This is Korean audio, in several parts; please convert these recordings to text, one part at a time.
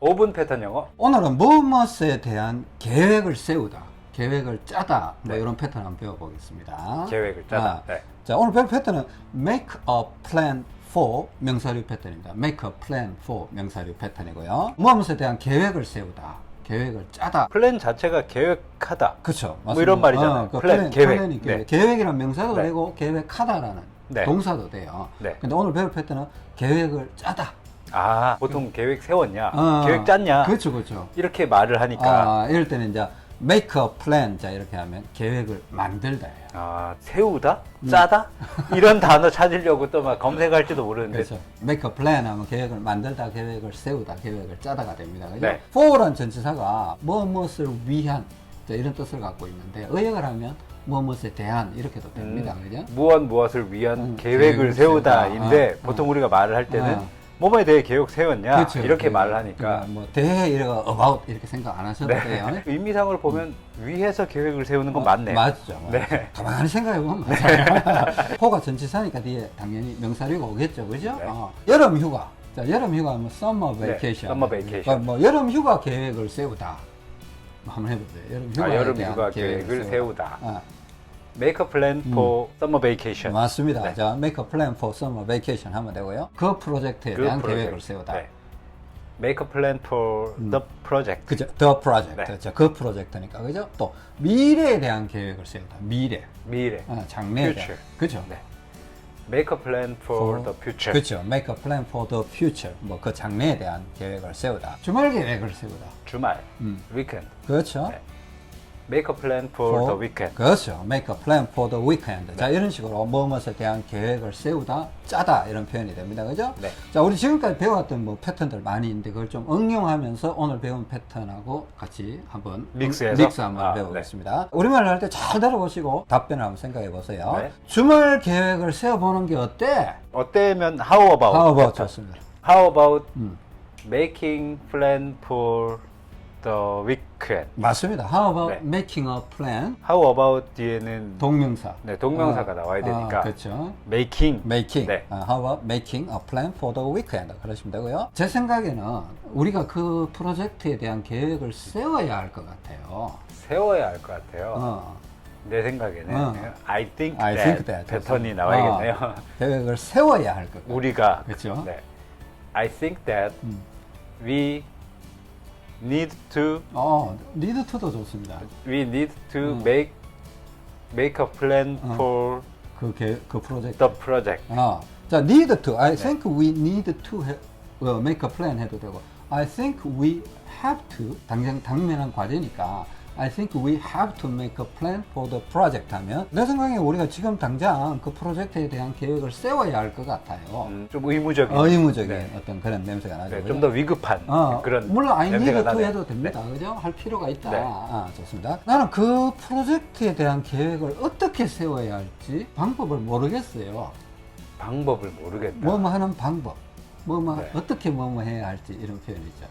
5분 패턴 영어. 오늘은 무엇에 대한 계획을 세우다, 계획을 짜다, 뭐 네. 이런 패턴 한번 배워보겠습니다. 계획을 짜다. 아, 네. 자, 오늘 배울 패턴은 make a plan for 명사류 패턴입니다. make a plan for 명사류 패턴이고요. 무엇에 대한 계획을 세우다, 계획을 짜다. 플랜 자체가 계획하다. 그렇죠. 뭐 이런 말이잖아요. 그 플랜, 계획. 플랜이 계획. 네. 계획이란 명사도 네. 되고 계획하다라는 네. 동사도 돼요. 네. 근데 오늘 배울 패턴은 계획을 짜다. 아, 보통 계획 세웠냐? 어, 계획 짰냐? 그렇죠, 그렇죠. 이렇게 말을 하니까 아, 이럴 때는 이제 make a plan 자 이렇게 하면 계획을 만들다 예요. 아, 세우다? 음. 짜다? 이런 단어 찾으려고 또 막 검색할지도 모르는데 그렇죠. make a plan 하면 계획을 만들다, 계획을 세우다, 계획을 짜다가 됩니다. 그죠? 네. for란 전치사가 뭐 무엇을 위한 자, 이런 뜻을 갖고 있는데 의역을 하면 뭐 무엇에 대한 이렇게도 됩니다. 음, 그죠? 무엇 무엇을 위한 음, 계획을 계획을 세우다인데 세우다. 어, 보통 우리가 말을 할 때는 어. 뭐뭐에 대해 계획 세웠냐 그렇죠. 이렇게 그, 말을 하니까 그뭐 대해 이래가 about 이렇게 생각 안 하셔도 돼요. 네. 의미상을 보면 위에서 계획을 세우는 건 맞네. 맞죠. 맞죠. 네. 가만히 생각해 보면 맞아요. 포가 전치사니까 뒤에 당연히 명사류가 오겠죠. 그죠? 네. 어. 여름 휴가. 자, 여름 휴가 하면 summer 네, vacation. summer vacation. 그러니까 뭐 여름 휴가 계획을 세우다. 뭐 한번 해보세요. 여름 휴가 아, 여름 휴가 계획을 세우다. 아, Make a plan for summer vacation. 맞습니다. 네. 자, make a plan for summer vacation 하면 되고요. 그 프로젝트에 그 대한 프로젝트. 계획을 세우다. 네. Make a plan for the project. 그죠? The project. 네. 자, 그 프로젝트니까. 그죠? 또 미래에 대한 계획을 세우다. 미래. 미래. 아, 장래에 대한. Future. 그죠? 네. Make a plan for the future. 그렇죠. Make a plan for the future. 뭐 그 장래에 대한 계획을 세우다. 주말 계획을 세우다. 주말. 음. weekend. 그렇죠. 네. Make a plan for, the weekend. 그렇죠. Make a plan for the weekend. 자, 이런 식으로 무엇에 대한 계획을 세우다, 짜다 이런 표현이 됩니다. 그죠? 네. 자, 우리 지금까지 배웠던 뭐 패턴들 많이 있는데 그걸 좀 응용하면서 오늘 배운 패턴하고 같이 한번 믹스해서? 믹스 한번 아, 배워보겠습니다. 우리말을 할 때 잘 들어보시고 답변을 한번 생각해 보세요. 네. 주말 계획을 세워보는 게 어때? 어때면 how about? How about 패턴. 좋습니다. How about 음. making plan for the weekend? 맞습니다. How about 네. making a plan? How about 뒤에는 동명사. 네, 동명사가 어, 나와야 되니까. 아, 그렇죠. making. making. 네. 아, how about making a plan for the weekend? 그러시면 되고요. 제 생각에는 우리가 그 프로젝트에 대한 계획을 세워야 할 것 같아요. 세워야 할 것 같아요. 어, 내 생각에는 어. I think I that, think that. 패턴이. 나와야겠네요. 어, 계획을 세워야 할 것 같아요. 우리가 그렇죠. 네. I think that 음. we need to 어, need to도 좋습니다. we need to 음. make make a plan 어. for 그, 계, 그 프로젝트. the project. 어, 자, need to. 네. I think we need to have, 어, make a plan 해도 되고. I think we have to. 당장 당면한 과제니까. I think we have to make a plan for the project 하면 내 생각에 우리가 지금 당장 그 프로젝트에 대한 계획을 세워야 할 것 같아요. 음, 좀 의무적인 의무적인 네. 어떤 그런 냄새가 나죠. 네, 그죠? 좀더 위급한 어, 그런 물론 I need 냄새가 to 나네요. 해도 됩니다. 그죠? 할 필요가 있다. 네. 아, 좋습니다. 나는 그 프로젝트에 대한 계획을 어떻게 세워야 할지 방법을 모르겠어요. 방법을 모르겠다. 뭐뭐 하는 방법, 뭐뭐 네. 어떻게 뭐뭐 해야 할지 이런 표현이죠.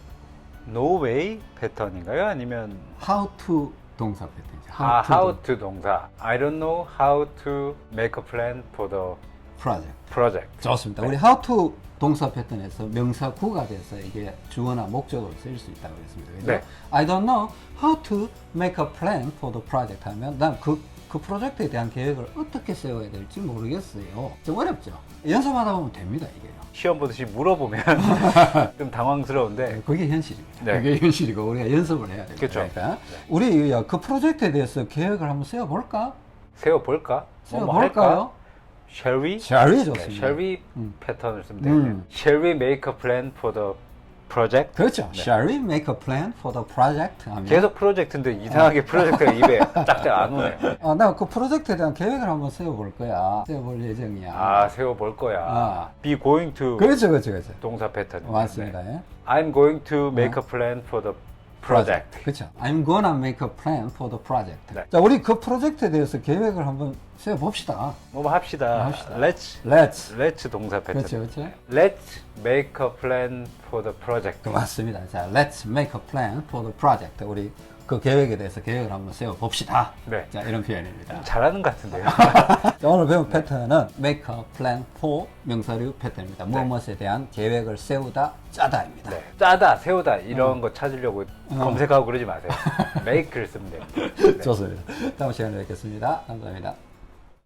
No way 패턴인가요? 아니면 How to 동사 패턴이죠. 아, how to 동사. I don't know how to make a plan for the project. project. 좋습니다. 네. 우리 how to 동사 패턴에서 명사 구가 돼서 이게 주어나 목적으로 쓰일 수 있다고 했습니다. 그죠? 네. I don't know how to make a plan for the project 하면 난 그 그 프로젝트에 대한 계획을 어떻게 세워야 될지 모르겠어요. 좀 어렵죠. 연습하다 보면 됩니다, 이게요. 시험 보듯이 물어보면 좀 당황스러운데 그게 현실입니다. 네. 그게 현실이고 우리가 연습을 해야 됩니다. 그쵸. 그러니까 우리 그 프로젝트에 대해서 계획을 한번 세워볼까? 세워 볼까? 세워 볼까요? Shall we? 잘 네, 좋습니다. shall we 음. 패턴을 쓰면 되겠네요. 음. Shall we make a plan for the project? 그렇죠. Shall we make a plan for the project? 하면 계속 프로젝트인데 이상하게 프로젝트가 입에 짝짝 안 오네. 아, 나그 프로젝트에 대한 계획을 한번 세워볼 거야. 세워볼 예정이야. 아, 세워 볼 거야. 아. Be going to 그렇죠, 그렇죠, 그렇죠. 동사 패턴. 맞습니다. 예. I'm going to make a plan for the project. 그렇죠. I'm gonna make a plan for the project. 네. 자, 우리 그 프로젝트에 대해서 계획을 한번 세워 봅시다. 뭐 합시다. 합시다. Let's Let's. Let's 동사 패턴. 그렇죠, 그렇죠. Let's make a plan for the project. 그 맞습니다. 자, let's make a plan for the project. 우리 그 계획에 대해서 계획을 한번 세워 봅시다. 네. 자, 이런 표현입니다. 잘하는 것 같은데요. 자, 오늘 배운 패턴은 make a plan for 명사류 패턴입니다. 무엇에 대한 계획을 세우다 짜다입니다. 네. 짜다, 세우다 이런 거 찾으려고 검색하고 그러지 마세요. make를 쓰면 됩니다. 네. 좋습니다. 다음 시간에 뵙겠습니다. 감사합니다.